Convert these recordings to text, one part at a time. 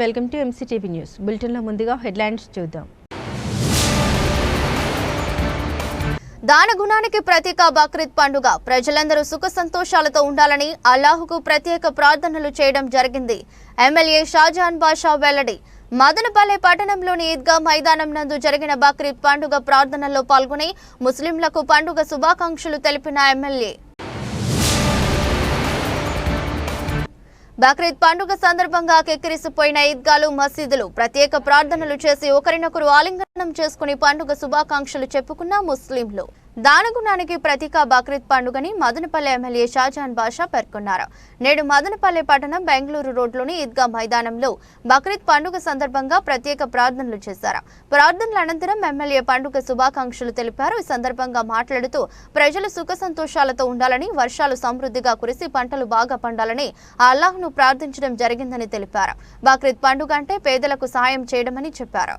Welcome to MCTV news బులెటిన్లో ముందుగా headlines చూద్దాం. దాన గుణానికి ప్రతీక బక్రీద్ పండుగ. ప్రజలందరూ సుఖ సంతోషాలతో ఉండాలని అల్లాహుకు ప్రత్యేక ప్రార్థనలు చేయడం జరిగింది. ఎమ్మెల్యే షాజహాన్ బాషా వెల్లడి. మదనపల్లె పట్టణంలోని ఈద్గా మైదానం నందు జరిగిన బక్రీద్ పండుగ ప్రార్థనల్లో పాల్గొని ముస్లింలకు పండుగ శుభాకాంక్షలు తెలిపిన ఎమ్మెల్యే. బక్రీద్ పండుగ సందర్భంగా కెక్కిరిసిపోయిన ఈద్గాలు మసీదులు. ప్రత్యేక ప్రార్థనలు చేసి ఒకరినొకరు ఆలింగనం చేసుకుని పండుగ శుభాకాంక్షలు చెప్పుకున్న ముస్లింలు. దానగుణానికి ప్రతీక బక్రీద్ పండుగని మదనపల్లె ఎమ్మెల్యే షాజాన్ బాషా పేర్కొన్నారు. నేడు మదనపల్లె పట్టణం బెంగళూరు రోడ్లోని ఈద్గా మైదానంలో బక్రీద్ పండుగ సందర్భంగా ప్రత్యేక ప్రార్థనలు చేశారు. ప్రార్థనల అనంతరం ఎమ్మెల్యే పండుగ శుభాకాంక్షలు తెలిపారు. ఈ సందర్భంగా మాట్లాడుతూ ప్రజలు సుఖ సంతోషాలతో ఉండాలని వర్షాలు సమృద్ధిగా కురిసి పంటలు బాగా పండాలని అల్లాహ్ను ప్రార్థించడం జరిగిందని తెలిపారు. బక్రీద్ పండుగ అంటే పేదలకు సాయం చేయడమని చెప్పారు.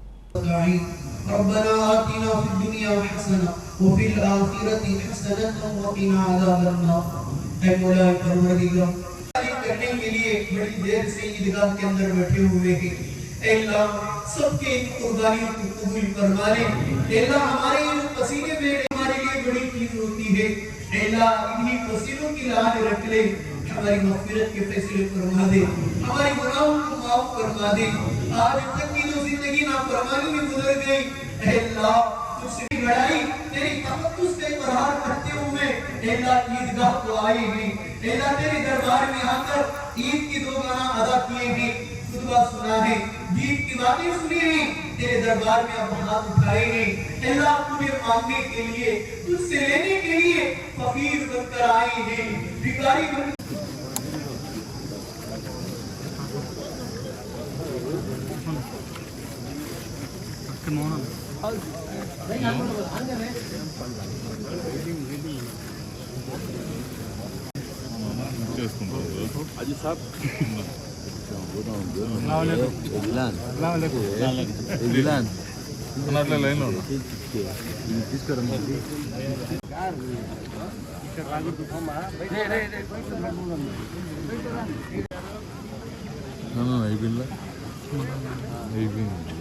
ربنا آتنا في الدنيا حسنة وفي الآخرة حسنة وقنا عذاب النار. اے مولا پروردگار کرنے کے لیے بڑی دیر سے عیدگاہ کے اندر بیٹھے ہوئے ہیں۔ اے اللہ، سب کے ان قربانیوں کو قبول فرما لے۔ اے اللہ، ہمارے ان پسینے میں ہمارے لیے بڑی چیز ہوتی ہے۔ اے اللہ، انہی پسینوں کی لاج رکھ لے۔ ہماری مغفرت کے فیصلے فرما دے۔ ہماری گناہوں کو معاف فرما دے۔ آج تک زندگی نافرمانی میں گزر گئی۔ اے اللہ تو سری لڑائی، تیری تقدس کے اقرار کرتے ہوں میں اے اللہ عیدگاہ کو آئی بھی اے اللہ تیری دربار میں آ کر عید کی دو گانا ادا کیے بھی خطبہ سنا ہے گیت کی باتیں سنی ہیں۔ تیرے دربار میں اب ہاتھ اٹھائے ہیں۔ اے اللہ تجھے مانگنے کے لیے، تجھ سے لینے کے لیے فقیر بن کر آئی ہیں۔ بھکاری بن ఇక్కడ మౌనం అది సార్ తీసుకోరమ్మా ఇక్కడ రాగుడు అయిపోయిందా అయిపోయింది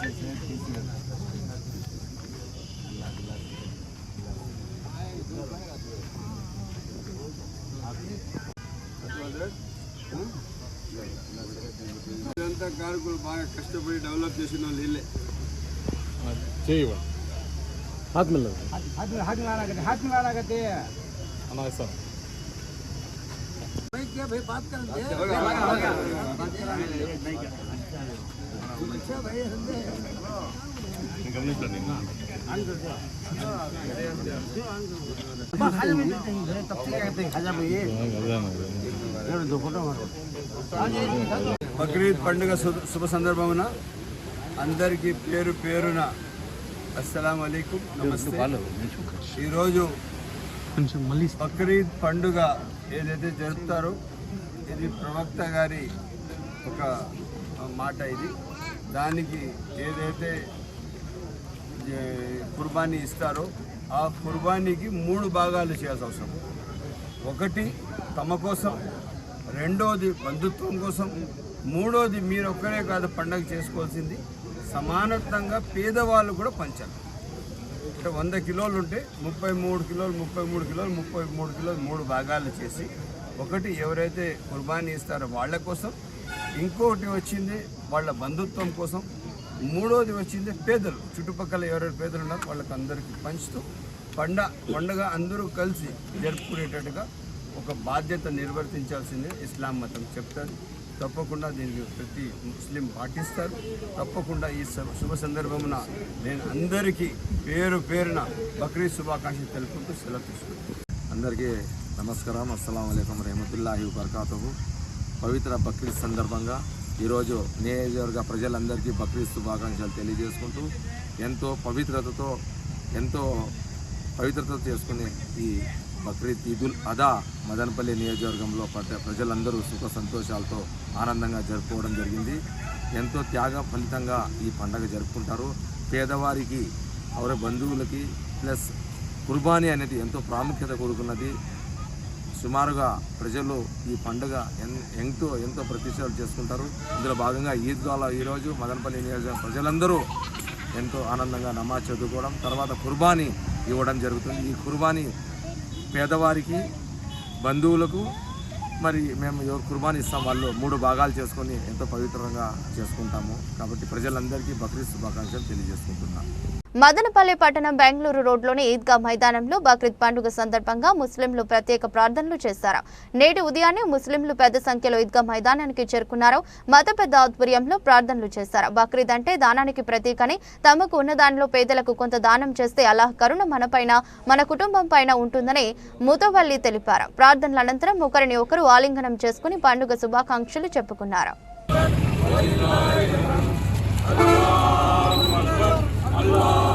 అయిపోయింది. ఇదంతా కార్మికులు బాగా కష్టపడి డెవలప్ చేసిన వాళ్ళు వీళ్ళే చేయవా हाथ में लगा हाथ में हाथ में लाना करते हाथ में लाना करते అన్నా ఇస్తాను గమనించండి బక్రీద్ పండుగ శుభ శుభ సందర్భమున అందరికీ పేరు పేరున అస్సలం అయికు నమస్తే. ఈరోజు బక్రీద్ పండుగ ఏదైతే జరుపుతారో ఇది ప్రవక్త గారి ఒక మాట ఇది. దానికి ఏదైతే కుర్బానీ ఇస్తారో ఆ కుర్బానీకి మూడు భాగాలు చేయాల్సిన అవసరం. ఒకటి తమ కోసం రెండోది బంధుత్వం కోసం మూడోది మీరు ఒక్కరే కాదు పండగ చేసుకోవాల్సింది. సమానత్వంగా పేదవాళ్ళు కూడా పంచాలి. అంటే వంద కిలోలు ఉంటే ముప్పై మూడు కిలోలు ముప్పై మూడు కిలోలు ముప్పై మూడు కిలోలు మూడు భాగాలు చేసి ఒకటి ఎవరైతే కుర్బానీ ఇస్తారో వాళ్ళ కోసం ఇంకొకటి వచ్చింది వాళ్ళ బంధుత్వం కోసం. మూడోది వచ్చింది పేదలు. చుట్టుపక్కల ఎవరెవరు పేదలు ఉన్నారో వాళ్ళకి అందరికీ పంచుతూ పండ పండుగ అందరూ కలిసి జరుపుకునేటట్టుగా ఒక బాధ్యత నిర్వర్తించాల్సిందే ఇస్లాం మతం చెప్తారు. తప్పకుండా దీనికి ప్రతి ముస్లిం పాటిస్తారు. తప్పకుండా ఈ శుభ- సందర్భమున నేను అందరికీ పేరు పేరున బక్రీద్ శుభాకాంక్షలు తెలుపుకుంటూ సెలవు తీసుకుంటాను అందరికీ నమస్కారం. అస్సలం అయికం రహమతుల్లాహి వబర్కాతుహు. పవిత్ర బక్రీద్ సందర్భంగా ఈరోజు నియోజకవర్గ ప్రజలందరికీ బక్రీద్ శుభాకాంక్షలు తెలియజేసుకుంటూ ఎంతో పవిత్రతతో ఎంతో పవిత్రత చేసుకునే ఈ బక్రీద్ ఈదుల్ అదా మదనపల్లి నియోజకవర్గంలో ప్రజలందరూ సుఖ సంతోషాలతో ఆనందంగా జరుపుకోవడం జరిగింది. ఎంతో త్యాగ ఫలితంగా ఈ పండగ జరుపుకుంటారు. పేదవారికి అవరి బంధువులకి ప్లస్ కుర్బానీ అనేది ఎంతో ప్రాముఖ్యత కూడుకున్నది సుమారుగా ప్రజలు ఈ పండుగ ఎంతో ఎంతో ప్రతిష్టలు చేసుకుంటారు. ఇందులో భాగంగా ఈద్గాలో ఈరోజు మదనపల్లి నియోజక ప్రజలందరూ ఎంతో ఆనందంగా నమాజ్ చదువుకోవడం తర్వాత కుర్బానీ ఇవ్వడం జరుగుతుంది. ఈ కుర్బానీ పేదవారికి బంధువులకు మరి మేము కుర్బానీ ఇస్తాం వాళ్ళు మూడు భాగాలు చేసుకొని ఎంతో పవిత్రంగా చేసుకుంటాము. కాబట్టి ప్రజలందరికీ బక్రీద్ శుభాకాంక్షలు తెలియజేసుకుంటున్నాను. మదనపల్లి పట్టణం బెంగళూరు రోడ్లోని ఈద్గా మైదానంలో బక్రీద్ పండుగ సందర్భంగా ముస్లింలు ప్రత్యేక ప్రార్థనలు చేశారు. నేటి ఉదయాన్నే ముస్లింలు పెద్ద సంఖ్యలో ఈద్గా మైదానానికి చేరుకున్నారు. మత పెద్ద ఆధ్వర్యంలో ప్రార్థనలు చేశారు. బక్రీద్ అంటే దానానికి ప్రతీకని తమకు ఉన్న దానిలో పేదలకు కొంత దానం చేస్తే అల్లాహ్ కరుణ మనపైన మన కుటుంబం పైన ఉంటుందని ముతవల్లి తెలిపారు. ప్రార్థనల అనంతరం ఒకరిని ఒకరు ఆలింగనం చేసుకుని పండుగ శుభాకాంక్షలు చెప్పుకున్నారు. Allah.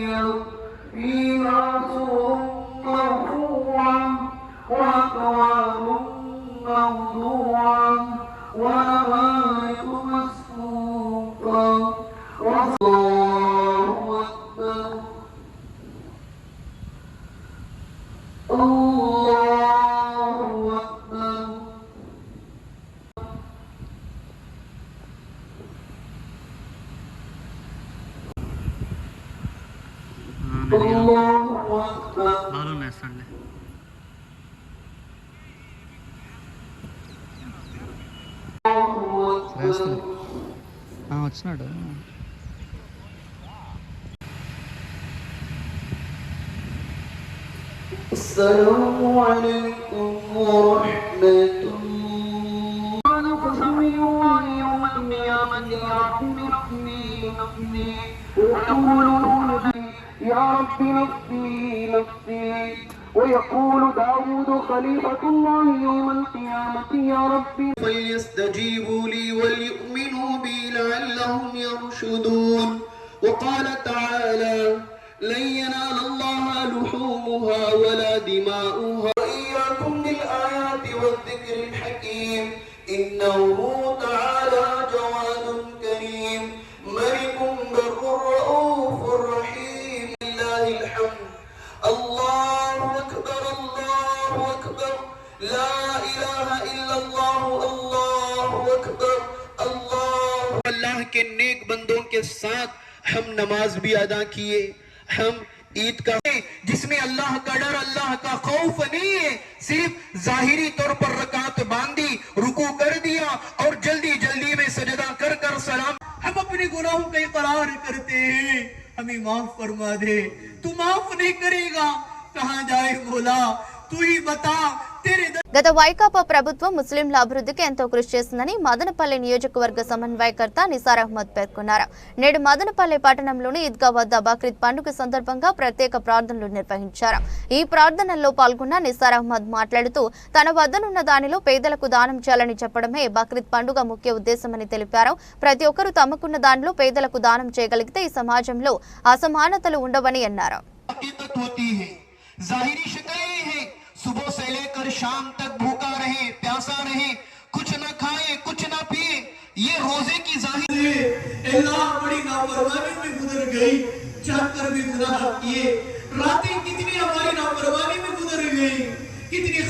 جارية السلام عليكم ورحمة الله ونقسم يوم يوم القيامة يا رب نفسي نفسي ويقول يا رب نفسي نفسي ويقول داود خليفة الله يوم القيامة يا رب فليستجيبوا لي وليؤمنوا بي لعلهم يرشدون وقال تعالى لن ينال الله لحومها ولا دماؤها وإياكم بالآيات والذكر الحكيم إنه تعالى جواد كريم ملك بر رؤوف رحيم لله الحمد الله أكبر الله أكبر لا إله إلا الله الله أكبر الله अल्लाह के नेक बंदों के साथ हम नमाज भी अदा किए ہم عید کا جس میں اللہ کا ڈر، اللہ کا خوف نہیں ہے، صرف ظاہری طور پر رکعت باندھی رکو کر دیا اور جلدی جلدی میں سجدہ کر کر سلام۔ ہم اپنے گناہوں کا اقرار کرتے ہیں۔ ہمیں معاف فرما دے۔ تو معاف نہیں کرے گا۔ کہاں جائے بولا تو ہی بتا గత వైకాపా ప్రభుత్వం ముస్లింల అభివృద్ధికి ఎంతో కృషి చేసిందని మదనపల్లి నియోజకవర్గ సమన్వయకర్త నిసార్ అహ్మద్ పేర్కొన్నారు. నేడు మదనపల్లి పట్టణంలోని ఈద్గా వద్ద బక్రీద్ పండుగ సందర్భంగా ప్రత్యేక ప్రార్థనలు నిర్వహించారు. ఈ ప్రార్థనల్లో పాల్గొన్న నిసార్ అహ్మద్ మాట్లాడుతూ తన వద్దనున్న దానిలో పేదలకు దానం చేయాలని చెప్పడమే బక్రీద్ పండుగ ముఖ్య ఉద్దేశమని తెలిపారు. ప్రతి ఒక్కరూ తమకున్న దానిలో పేదలకు దానం చేయగలిగితే ఈ సమాజంలో అసమానతలు ఉండవని అన్నారు. صبح سے لے کر شام تک بھوکا رہے پیاسا رہے کچھ نہ کھائے کچھ نہ پیے یہ روزے کی ظاہر ہے اللہ بڑی نافرمانی میں گزر گئی، چاہ کر بھی گناہ کیے راتیں کتنی ہماری نافرمانی میں گزر گئی، کتنی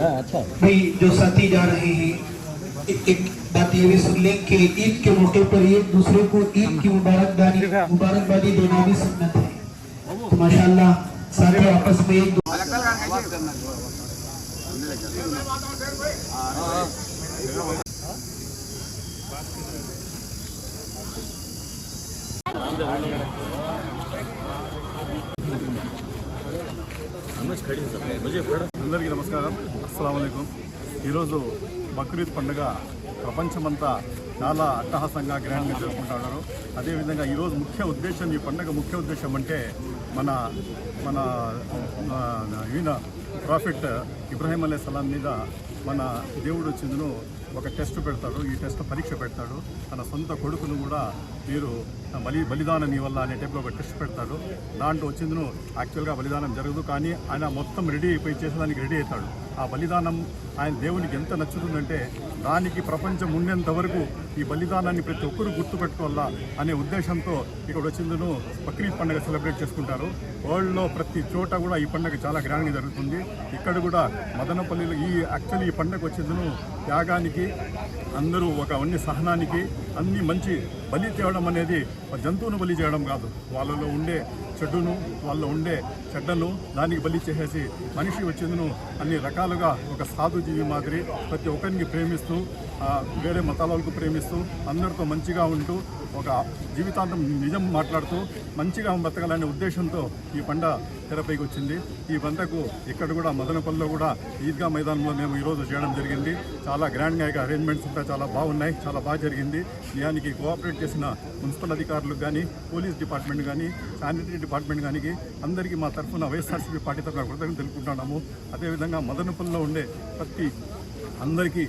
ہاں، اچھا۔ بھائی جو ساتھی جا رہے ہیں، ایک بات یہ بھی سن لیں کہ عید کے موقع پر ایک دوسرے کو عید کی مبارکبادی مبارکبادی دینا بھی سنت ہے۔ ماشاء اللہ سارے آپس میں ایک دوسرے అందరికీ నమస్కారం. అస్సలం ఈరోజు బక్రీద్ పండుగ ప్రపంచమంతా చాలా అట్టహాసంగా గ్రాండ్గా జరుపుకుంటున్నారు అదేవిధంగా ఈరోజు ముఖ్య ఉద్దేశం ఈ పండుగ ముఖ్య ఉద్దేశం అంటే మన మన ఈయన ప్రాఫిట్ ఇబ్రాహీం అలీ సలాం మీద మన దేవుడు వచ్చిందను ఒక టెస్ట్ పెడతాడు ఈ టెస్ట్ పరీక్ష పెడతాడు. తన సొంత కొడుకును కూడా మీరు బలి బలిదానం నీ వల్ల అనే టైప్లో ఒక టెస్ట్ పెడతాడు. దాంట్లో వచ్చిందను యాక్చువల్గా బలిదానం జరగదు కానీ ఆయన మొత్తం రెడీ అయిపోయి చేసేదానికి రెడీ అవుతాడు. ఆ బలిదానం ఆయన దేవునికి ఎంత నచ్చుతుందంటే దానికి ప్రపంచం ఉండేంత వరకు ఈ బలిదానాన్ని ప్రతి ఒక్కరూ గుర్తుపెట్టుకోవాలా అనే ఉద్దేశంతో ఇక్కడ వచ్చిందను బక్రీద్ పండుగ సెలబ్రేట్ చేసుకుంటారు. వరల్డ్లో ప్రతి చోట కూడా ఈ పండుగ చాలా గ్రాండ్గా జరుగుతుంది. ఇక్కడ కూడా మదనపల్లిలో ఈ యాక్చువల్లీ ఈ పండుగ వచ్చిందను త్యాగానికి అందరూ ఒక అన్ని సహనానికి అన్ని మంచి బలి తేవడం అనేది జంతువును బలి చేయడం కాదు. వాళ్ళలో ఉండే చెడును వాళ్ళలో ఉండే చెడ్డను దానికి బలి చేసేసి మనిషి వచ్చిందను అన్ని రకాలుగా ఒక సాధు జీవి మాదిరి ప్రతి ఒక్కరిని ప్రేమిస్తూ వేరే మతాల వాళ్ళకు ప్రేమిస్తూ అందరితో మంచిగా ఉంటూ ఒక జీవితాంతం నిజం మాట్లాడుతూ మంచిగా బ్రతకాలనే ఉద్దేశంతో ఈ పండ తెరపైకి వచ్చింది. ఈ పంటకు ఇక్కడ కూడా మదనపల్లిలో కూడా ఈద్గా మైదానంలో మేము ఈరోజు చేయడం జరిగింది. చాలా గ్రాండ్గా అరేంజ్మెంట్స్ ఉంటాయి చాలా బాగున్నాయి చాలా బాగా జరిగింది. దానికి కోఆపరేట్ చేసిన మున్సిపల్ అధికారులకు కానీ పోలీస్ డిపార్ట్మెంట్ కానీ శానిటరీ డిపార్ట్మెంట్ కానీ అందరికీ మా తరఫున వైఎస్ఆర్సీపీ పార్టీ తరఫున కృతజ్ఞతలు తెలుపుకుంటున్నాము. అదేవిధంగా మదనపల్లిలో ఉండే ప్రతి అందరికీ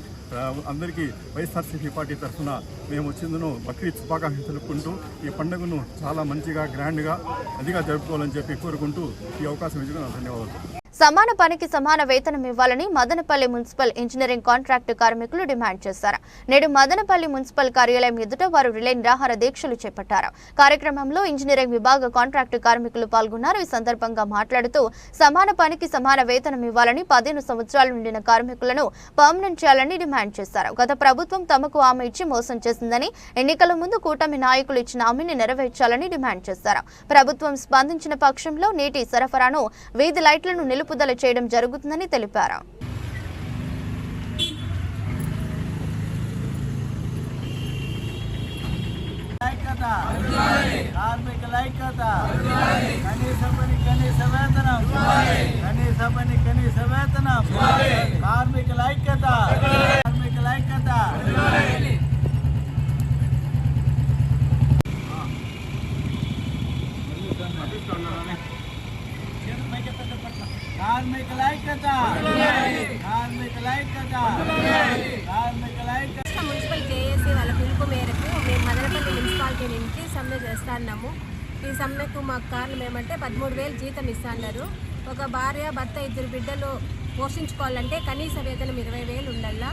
అందరికీ వైఎస్ఆర్సీపీ పార్టీ తరఫున మేము వచ్చిందను బక్రీద్ శుభాకాంక్షలు తెలుపుకుంటూ ఈ పండుగను చాలా మంచిగా గ్రాండ్గా అదిగా జరుపుకోవాలని చెప్పి కోరుకుంటూ ఈ అవకాశం ఇచ్చిన ధన్యవాదాలు. సమాన పనికి సమాన వేతనం ఇవ్వాలని మదనపల్లి మున్సిపల్ ఇంజనీరింగ్ కాంట్రాక్టు కార్మికులు డిమాండ్ చేశారు. నేడు మదనపల్లి మున్సిపల్ కార్యాలయం ఎదుట వారు రిలే నిరాహార దీక్షలు చేపట్టారు. కార్యక్రమంలో ఇంజనీరింగ్ విభాగ కాంట్రాక్టు కార్మికులు పాల్గొన్నారు. ఈ సందర్భంగా మాట్లాడుతూ సమాన పనికి సమాన వేతనం ఇవ్వాలని పదిహేను సంవత్సరాలు నిండిన కార్మికులను పర్మనెంట్ చేయాలని డిమాండ్ చేశారు. గత ప్రభుత్వం తమకు ఆమె ఇచ్చి మోసం చేసిందని ఎన్నికల ముందు కూటమి నాయకులు ఇచ్చిన హామీని నెరవేర్చాలని డిమాండ్ చేశారు. ప్రభుత్వం స్పందించిన పక్షంలో నీటి సరఫరాను వీధి లైట్లను నిలుపుదల చేయడం జరుగుతుందని తెలిపారు. ఐక్యత కార్మికుల ఐక్యత కనీస పని కనీస వేతనం కనీస పని కనీస వేతనం కార్మికుల ఐక్యత కార్మికుల ఐక్యత కార్మికుల ఐక్యత. కార్మికుల ఐక్యత. కార్మికుల ఐక్యత. మున్సిపల్ జేఏసీ వాళ్ళ పిలుపు మేరకు మేము మదనపల్లి మున్సిపాలిటీ నుంచి సమ్మె చేస్తున్నాము. ఈ సమ్మెకు మాకు కారణం ఏమంటే పదమూడు వేలు జీతం ఇస్తున్నారు. ఒక భార్య భర్త ఇద్దరు బిడ్డలు పోషించుకోవాలంటే కనీస వేతనం ఇరవై వేలు ఉండల్లా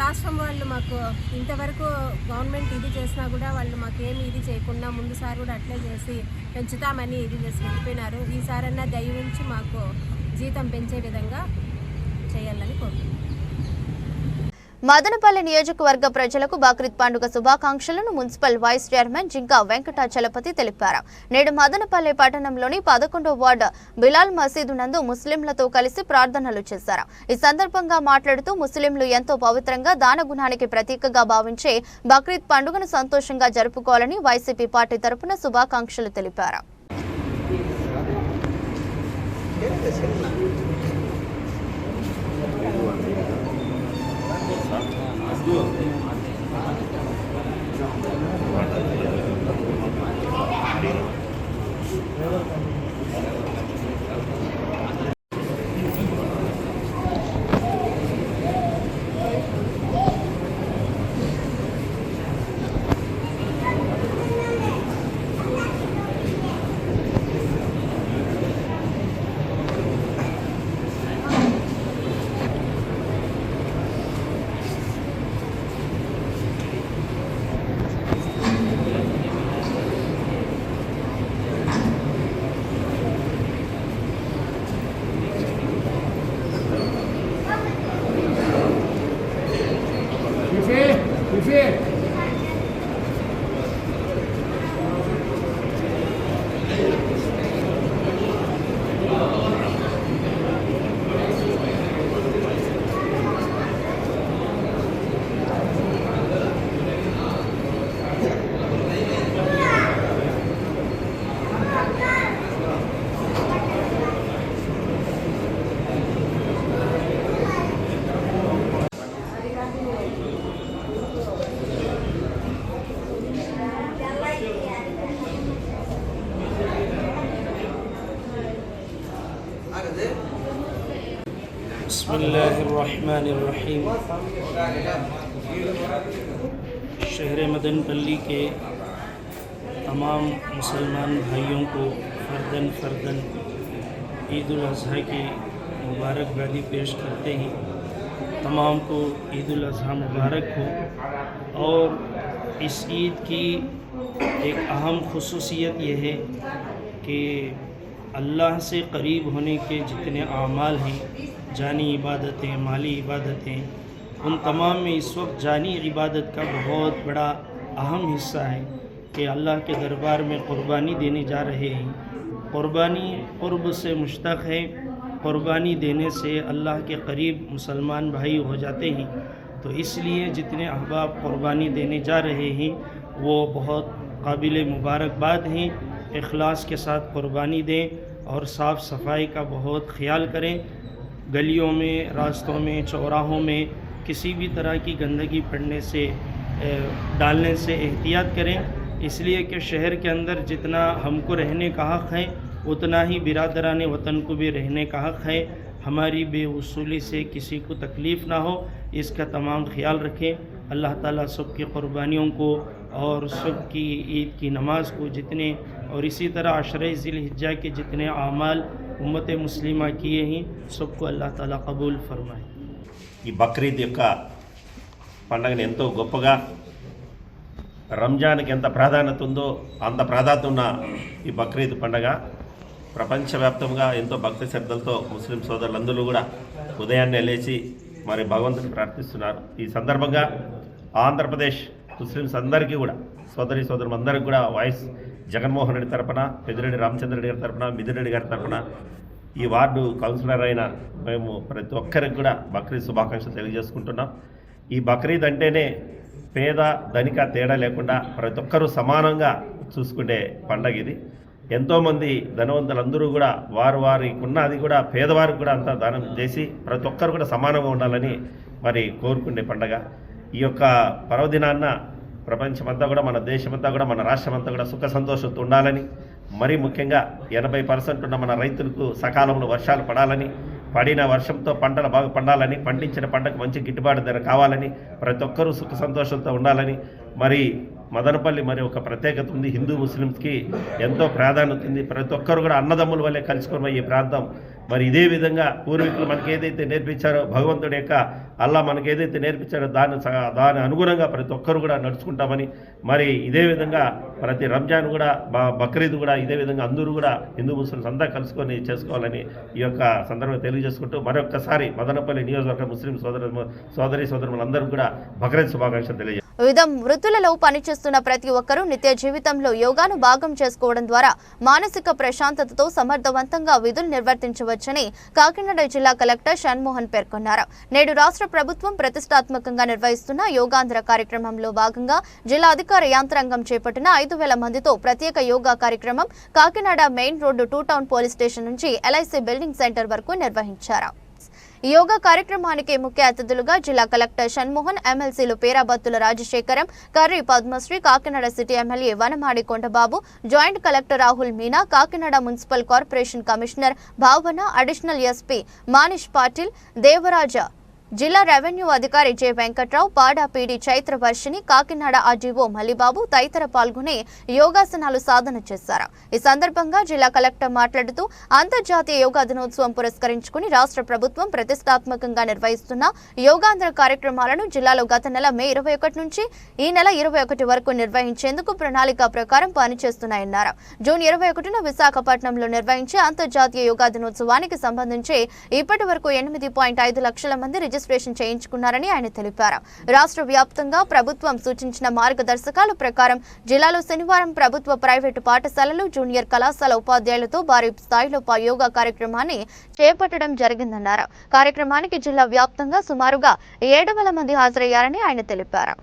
రాష్ట్రం వాళ్ళు మాకు ఇంతవరకు గవర్నమెంట్ ఇది చేసినా కూడా వాళ్ళు మాకు ఏమి ఇది చేయకుండా ముందుసారి కూడా అట్లే చేసి పెంచుతామని ఇది చేసి వెళ్ళిపోయినారు. ఈసారన్నా దయ ఉంచి మాకు జీతం పెంచే విధంగా చేయాలని కోరుకుంటున్నాను. మదనపల్లి నియోజకవర్గ ప్రజలకు బక్రీద్ పండుగ శుభాకాంక్షలను municipal vice chairman Jinka Venkatachalapathi తెలిపారు. నేడు మదనపల్లి పట్టణంలోని పదకొండో వార్డు బిలాల్ మసీదు నందు ముస్లింలతో కలిసి ప్రార్థనలు చేశారు. ఈ సందర్భంగా మాట్లాడుతూ ముస్లింలు ఎంతో పవిత్రంగా దానగుణానికి ప్రతీకగా భావించే బక్రీద్ పండుగను సంతోషంగా జరుపుకోవాలని వైసీపీ పార్టీ తరపున శుభాకాంక్షలు తెలిపారు. 뭐야? اللہ الرحمن الرحیم شہر مدن پلی کے تمام مسلمان بھائیوں کو فردن فردن عید الاضحیٰ کی مبارکبادی پیش کرتے ہیں۔ تمام کو عید الاضحیٰ مبارک ہو۔ اور اس عید کی ایک اہم خصوصیت یہ ہے کہ اللہ سے قریب ہونے کے جتنے اعمال ہیں جانی عبادتیں، مالی عبادتیں۔ ان تمام میں اس وقت جانی عبادت کا بہت بڑا اہم حصہ ہے کہ اللہ کے دربار میں قربانی دینے جا رہے ہیں۔ قربانی قرب سے مشتق ہے قربانی دینے سے اللہ کے قریب مسلمان بھائی ہو جاتے ہیں۔ تو اس لیے جتنے احباب قربانی دینے جا رہے ہیں، وہ بہت قابل مبارکباد ہیں۔ اخلاص کے ساتھ قربانی دیں اور صاف صفائی کا بہت خیال کریں۔ گلیوں میں، راستوں میں، چوراہوں میں کسی بھی طرح کی گندگی پڑنے سے ڈالنے سے احتیاط کریں۔ اس لیے کہ شہر کے اندر جتنا ہم کو رہنے کا حق ہے، اتنا ہی برادران وطن کو بھی رہنے کا حق ہے۔ ہماری بے وصولی سے کسی کو تکلیف نہ ہو، اس کا تمام خیال رکھیں۔ اللہ تعالیٰ سب کی قربانیوں کو اور سب کی عید کی نماز کو جتنے اور اسی طرح عشرۂ ذی الحجہ کے جتنے اعمال ఉమ్మత ముస్లిమా కియే హీ సబ్కు అల్లా తాలా కబూల్ ఫర్మాయి ఈ బక్రీద్ యొక్క పండుగను ఎంతో గొప్పగా రంజాన్కి ఎంత ప్రాధాన్యత ఉందో అంత ప్రాధాన్యత ఉన్న ఈ బక్రీద్ పండగ ప్రపంచవ్యాప్తంగా ఎంతో భక్తి శ్రద్ధలతో ముస్లిం సోదరులందరూ కూడా ఉదయాన్నే లేచి మరి భగవంతుని ప్రార్థిస్తున్నారు. ఈ సందర్భంగా ఆంధ్రప్రదేశ్ ముస్లిమ్స్ అందరికీ కూడా సోదరి సోదరులందరికీ కూడా వాయిస్ జగన్మోహన్ రెడ్డి తరపున పెద్దిరెడ్డి రామచంద్రరెడ్డి గారి తరపున మిదిరెడ్డి గారి తరపున ఈ వార్డు కౌన్సిలర్ అయిన మేము ప్రతి ఒక్కరికి కూడా బక్రీద్ శుభాకాంక్షలు తెలియజేసుకుంటున్నాం. ఈ బక్రీద్ అంటేనే పేద ధనిక తేడా లేకుండా ప్రతి ఒక్కరూ సమానంగా చూసుకునే పండగ ఇది. ఎంతోమంది ధనవంతులందరూ కూడా వారు వారికి ఉన్నది కూడా పేదవారికి కూడా అంతా దానం చేసి ప్రతి ఒక్కరు కూడా సమానంగా ఉండాలని మరి కోరుకునే పండగ. ఈ యొక్క పర్వదినాన్న ప్రపంచమంతా కూడా మన దేశమంతా కూడా మన రాష్ట్రమంతా కూడా సుఖ సంతోషంతో ఉండాలని మరీ ముఖ్యంగా ఎనభై పర్సెంట్ ఉన్న మన రైతులకు సకాలంలో వర్షాలు పడాలని పడిన వర్షంతో పంటలు బాగా పండాలని పండించిన పంటకు మంచి గిట్టుబాటు ధర కావాలని ప్రతి ఒక్కరూ సుఖ సంతోషంతో ఉండాలని మరి మదనపల్లి మరి ఒక ప్రత్యేకత ఉంది. హిందూ ముస్లిమ్స్కి ఎంతో ప్రాధాన్యత ఉంది. ప్రతి ఒక్కరు కూడా అన్నదమ్ముల వల్లే కలుసుకున్న ఈ ప్రాంతం. మరి ఇదే విధంగా పూర్వీకులు మనకి ఏదైతే నేర్పించారో భగవంతుడి యొక్క అల్లా మనకి ఏదైతే నేర్పించారో దాని దాని అనుగుణంగా ప్రతి ఒక్కరు కూడా నడుచుకుంటామని మరి ఇదే విధంగా ప్రతి రంజాన్ కూడా బ- బక్రీద్ కూడా ఇదే విధంగా అందరూ కూడా హిందూ ముస్లిమ్స్ అంతా కలుసుకొని చేసుకోవాలని ఈ యొక్క సందర్భంగా తెలియజేసుకుంటూ మరొక్కసారి మదనపల్లి నియోజకవర్గ ముస్లిం సోదరు సోదరి సోదరులందరూ కూడా బక్రీద్ శుభాకాంక్షలు తెలియజేస్తారు. వివిధ వృత్తులలో పనిచేస్తున్న ప్రతి ఒక్కరూ నిత్య జీవితంలో యోగాను భాగం చేసుకోవడం ద్వారా మానసిక ప్రశాంతతతో సమర్థవంతంగా విధులు నిర్వర్తించవచ్చని కాకినాడ జిల్లా కలెక్టర్ షణ్మోహన్ పేర్కొన్నారు. నేడు రాష్ట్ర ప్రభుత్వం ప్రతిష్టాత్మకంగా నిర్వహిస్తున్న యోగాంధ్ర కార్యక్రమంలో భాగంగా జిల్లా అధికార యాంత్రాంగం చేపట్టిన ఐదు వేల మందితో ప్రత్యేక యోగా కార్యక్రమం Kakinada main road two town police station నుంచి ఎల్ఐసి బిల్డింగ్ సెంటర్ వరకు నిర్వహించారు. యోగా కార్యక్రమానికి ముఖ్య అతిథులుగా జిల్లా కలెక్టర్ షణ్మోహన్ ఎమ్మెల్సీలు Perabathula Rajasekharam Karri Padmasri Kakinada city MLA Vanamadi Kondababu joint collector Rahul Meena Kakinada municipal corporation commissioner Bhavana additional SP Manish Patil Devaraja జిల్లా revenue అధికారి J Venkatrao PADA PD Chaitra Varshini Kakinada RDO Mallibabu తదితర పాల్గొని యోగాసనాలు సాధన చేశారు. ఈ సందర్భంగా జిల్లా collector మాట్లాడుతూ అంతర్జాతీయ యోగా దినోత్సవం పురస్కరించుకుని రాష్ట్ర ప్రభుత్వం ప్రతిష్టాత్మకంగా నిర్వహిస్తున్న యోగాంధ్ర కార్యక్రమాలను జిల్లాలో గత నెల మే ఇరవై ఒకటి నుంచి ఈ నెల ఇరవై ఒకటి వరకు నిర్వహించేందుకు ప్రణాళిక ప్రకారం పనిచేస్తున్నాయన్నారు. జూన్ ఇరవై ఒకటిన విశాఖపట్నంలో నిర్వహించే అంతర్జాతీయ యోగా దినోత్సవానికి సంబంధించి ఇప్పటి వరకు ఎనిమిది పాయింట్ ఐదు లక్షల మంది రిజిస్ట్రేషన్ చేయించుకున్నారని ఆయన తెలిపారు. రాష్ట్ర వ్యాప్తంగా ప్రభుత్వం సూచించిన మార్గదర్శకాల ప్రకారం జిల్లాలో శనివారం ప్రభుత్వ ప్రైవేటు పాఠశాలలు జూనియర్ కళాశాల ఉపాధ్యాయులతో భారీ స్థాయిలో యోగా కార్యక్రమాన్ని చేపట్టడం జరిగిందన్నారు. కార్యక్రమానికి జిల్లా వ్యాప్తంగా సుమారుగా ఏడు మంది హాజరయ్యారని ఆయన తెలిపారు.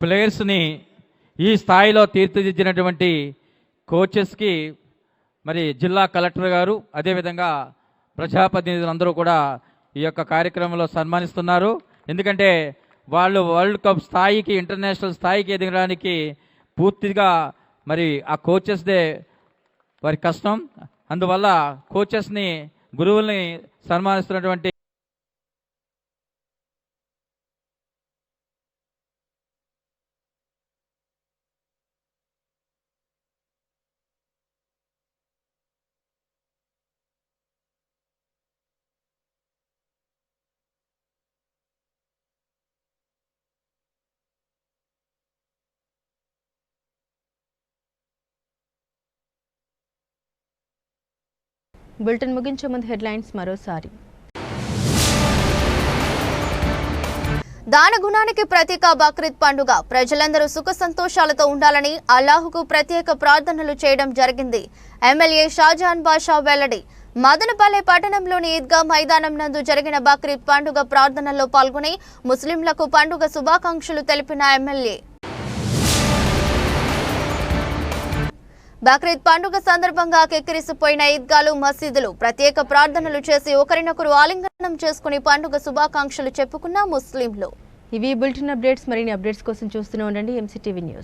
ప్లేయర్స్ని ఈ స్థాయిలో తీర్చిదిద్దినటువంటి కోచెస్కి మరి జిల్లా కలెక్టర్ గారు అదేవిధంగా ప్రజాప్రతినిధులందరూ కూడా ఈ యొక్క కార్యక్రమంలో సన్మానిస్తున్నారు. ఎందుకంటే వాళ్ళు వరల్డ్ కప్ స్థాయికి ఇంటర్నేషనల్ స్థాయికి ఎదగడానికి పూర్తిగా మరి ఆ కోచెస్దే వారి కష్టం. అందువల్ల కోచెస్ని గురువుల్ని సన్మానిస్తున్నటువంటి బులెటిన్ ముగించే ముందు హెడ్లైన్స్ మరోసారి. దాన గుణానికి ప్రతీక బక్రీద్ పండుగ. ప్రజలందరూ సుఖ సంతోషాలతో ఉండాలని అల్లాహుకు ప్రత్యేక ప్రార్థనలు చేయడం జరిగింది. ఎమ్మెల్యే షాజహాన్ బాషా వెల్లడి. మదనపల్లె పట్టణంలోని ఈద్గా మైదానం నందు జరిగిన బక్రీద్ పండుగ ప్రార్థనల్లో పాల్గొని ముస్లింలకు పండుగ శుభాకాంక్షలు తెలిపిన ఎమ్మెల్యే. బక్రీద్ పండుగ సందర్భంగా కెక్కిరిసిపోయిన ఈద్గాలు మసీదులు. ప్రత్యేక ప్రార్థనలు చేసి ఒకరినొకరు ఆలింగనం చేసుకుని పండుగ శుభాకాంక్షలు చెప్పుకున్న ముస్లింలు. ఇవి బులెటిన్ అప్డేట్స్. మరిన్ని అప్డేట్స్ కోసం చూస్తూనే ఉండండి. MCTV news